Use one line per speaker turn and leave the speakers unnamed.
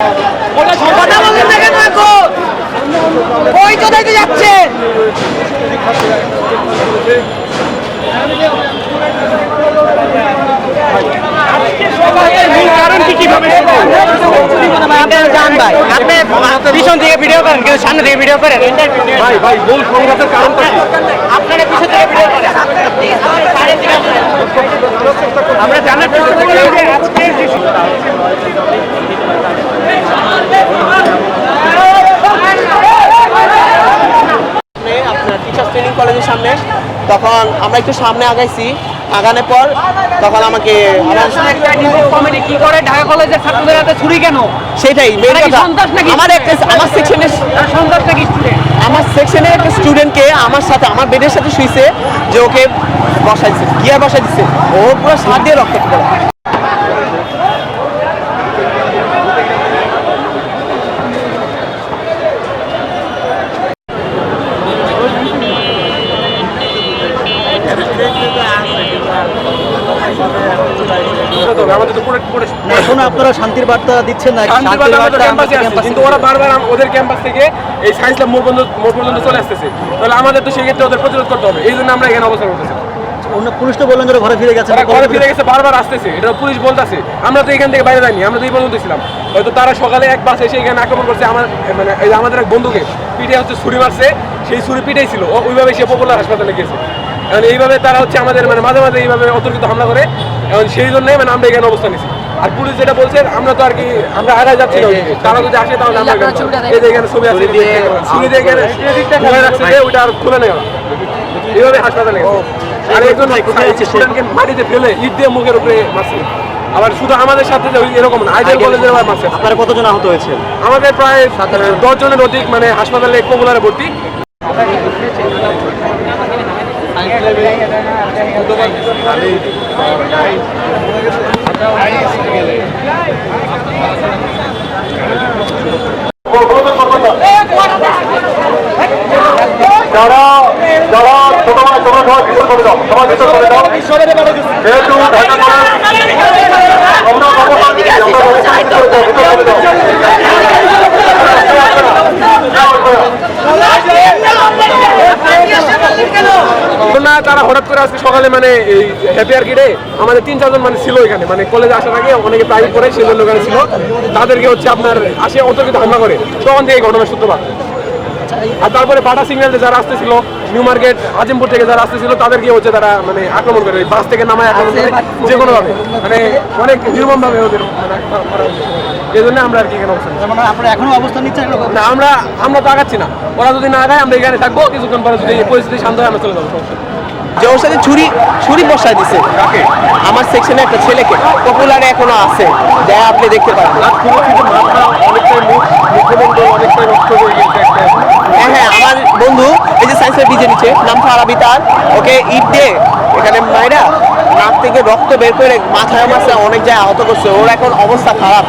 কথা আপনি পিছন থেকে ভিডিও করেন কিন্তু সামনে থেকে ভিডিও করেন
আমরা জানার করি যে আজকে যে
সামনে আপনার টিচার্স ট্রেনিং কলেজের সামনে তখন আমরা একটু সামনে আগাইছি। আগানোর পর তখন আমাকে আমার
কি করে? ঢাকা কলেজের ছাত্রদের হাতে ছুরি কেন?
সেটাই? আমার একটা আমার সেকশনের
তারা সন্ত্রাস নাকি স্টুডেন্ট
আমার সেকশনের একটা স্টুডেন্টকে আমার সাথে আমার বেডের সাথে শুইছে যে ওকে বসাই দিচ্ছে গিয়ার বসাই দিচ্ছে ও পুরো সাত দিয়ে রক্ত করে
আমাদের তো পুরো পুরো
এখন আপনারা শান্তির বার্তা দিচ্ছেন না
শান্তির আমাদের ক্যাম্পাসে
ক্যাম্পাসে
কিন্তু ওরা বারবার ওদের ক্যাম্পাস থেকে এই সায়েন্স ল্যাব মোড় পর্যন্ত মোড় পর্যন্ত চলে আসতেছে। তাহলে আমাদের তো সেই ক্ষেত্রে ওদের প্রতিরোধ করতে হবে এই জন্য আমরা এখানে অবস্থান করতেছি।
অন্য পুলিশ তো বললেন ঘরে ফিরে গেছে
ঘরে ফিরে গেছে বারবার আসতেছে এটা পুলিশ বলতেছে। আমরা তো এখান থেকে বাইরে যাইনি আমরা তো এই পর্যন্ত ছিলাম। হয়তো তারা সকালে এক বাসে এসে এখানে আক্রমণ করছে আমার মানে আমাদের এক বন্ধুকে পিঠে হচ্ছে ছুরি মারছে সেই ছুরি পিঠেই ছিল ওইভাবে সে পপুলার হাসপাতালে গেছে। এখন এইভাবে তারা হচ্ছে আমাদের মানে মাঝে মাঝে এইভাবে অতর্কিত হামলা করে। এখন সেই জন্যই মানে আমরা এখানে অবস্থান নিছি আর পুলিশ যেটা বলছে আমরা তো আর কি আমরা আগায় যাচ্ছি না। তারা যদি আসে তাহলে আমরা এই যে এখানে ছবি আছে ছুরি দিয়ে এখানে খুলে রাখছে যে ওইটা আর খুলে নেওয়া এইভাবে হাসপাতালে আর একজন স্টুডেন্টকে মাটিতে ফেলে ইট দিয়ে মুখের উপরে মারছে। আবার শুধু আমাদের সাথে যে এরকম না আইডিয়াল কলেজের আবার মারছে।
আপনারা কতজন আহত হয়েছে
আমাদের প্রায় দশ জনের অধিক মানে হাসপাতালে পপুলারে ভর্তি।
যারা যারা ছোট মানে ছোট সবাই ভিতর করে দাও সবাই ভিতর করে দাও যেহেতু ঢাকা কলেজ আমরা অবস্থান আমরা অবস্থান করে দাও ভিতর করে দাও
তারা হঠাৎ করে আজকে সকালে মানে এই হ্যাপি আর্কিডে আমাদের তিন চারজন মানে ছিল এখানে মানে কলেজে আসার আগে অনেকে প্রাইভেট করে সেই জন্য ছিল তাদেরকে হচ্ছে আপনার আসে অতর্কিত হামলা করে তখন থেকে এই ঘটনার সূত্রপাত আর তারপরে বাটা সিগন্যাল যারা আসতেছিল নিউ মার্কেট আজিমপুর থেকে যারা আসতেছিল তাদেরকে হচ্ছে তারা মানে আক্রমণ করে বাস থেকে নামায় আক্রমণ করে যে কোনো ভাবে মানে অনেক নির্মম ভাবে ওদের মানে। এই জন্য আমরা আর কি এখানে অবস্থান।
মানে আপনারা এখনও অবস্থান নিচ্ছেন
না আমরা আমরা তো আগাচ্ছি না ওরা যদি না আগায় আমরা এখানে থাকব কিছুক্ষণ পরে যদি পরিস্থিতি শান্ত হয় আমরা চলে যাব।
যে ওর সাথে ছুরি ছুরি বসাই দিচ্ছে আমার সেকশনে একটা ছেলেকে। পপুলারে এখনও আছে। যা আপনি দেখতে
রক্ত হয়ে
হ্যাঁ হ্যাঁ আমার বন্ধু এই যে সায়েন্সের ডিজে নিচে নাম ফারাবি তার। ওকে ইট দিয়ে এখানে মায়েরা নাক থেকে রক্ত বের করে মাথায় মাথায় অনেক জায়গায় আহত করছে। ওর এখন অবস্থা খারাপ।